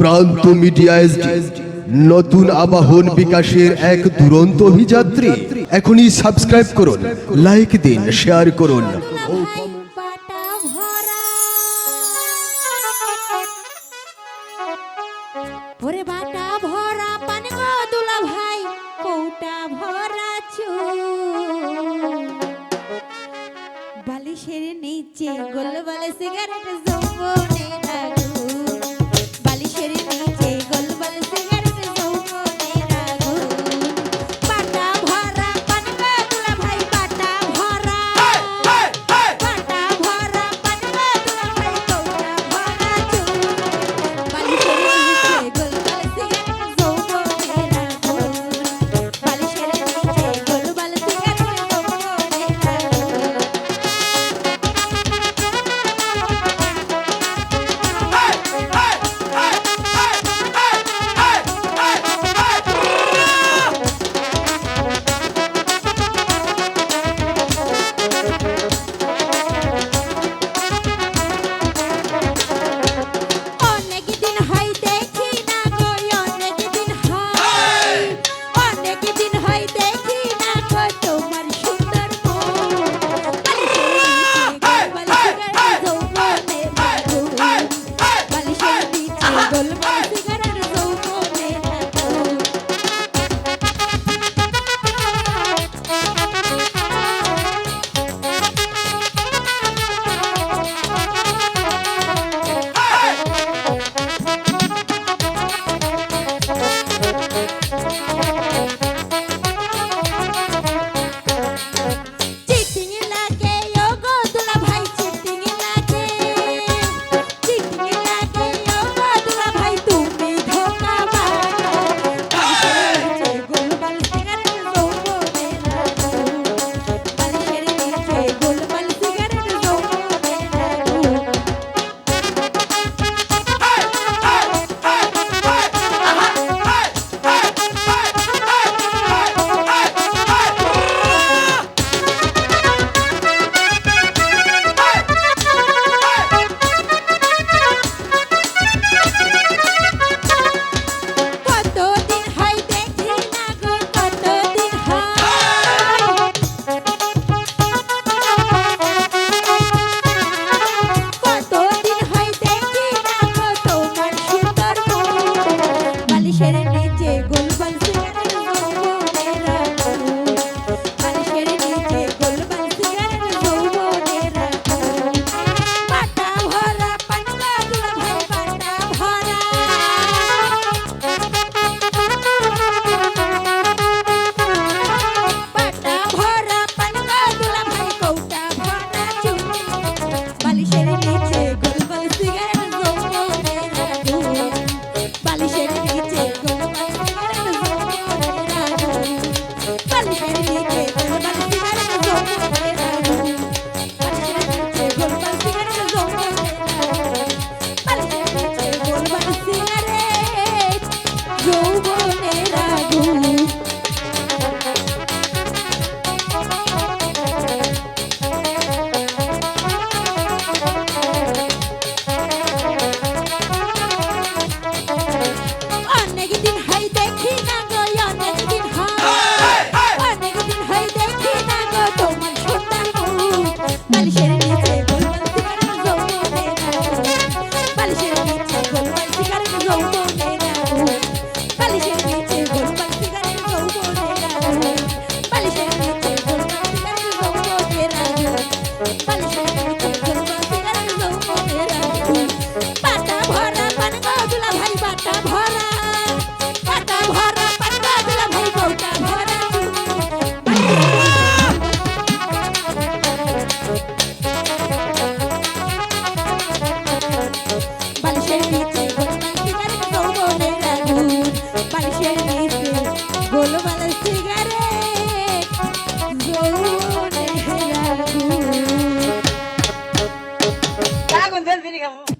প্রান্ত মিডিয়া নতুন আবাহন বিকাশের এক দুরন্ত অভিযাত্রী। এখনই সাবস্ক্রাইব করুন লাইক দিন শেয়ার করুন। ওরে বাটা ভরা গো দুলা ভাই, কৌটা ভরা বালিশের নিচে সিগারেট পাগল বলে Tá com Deus, ele acabou.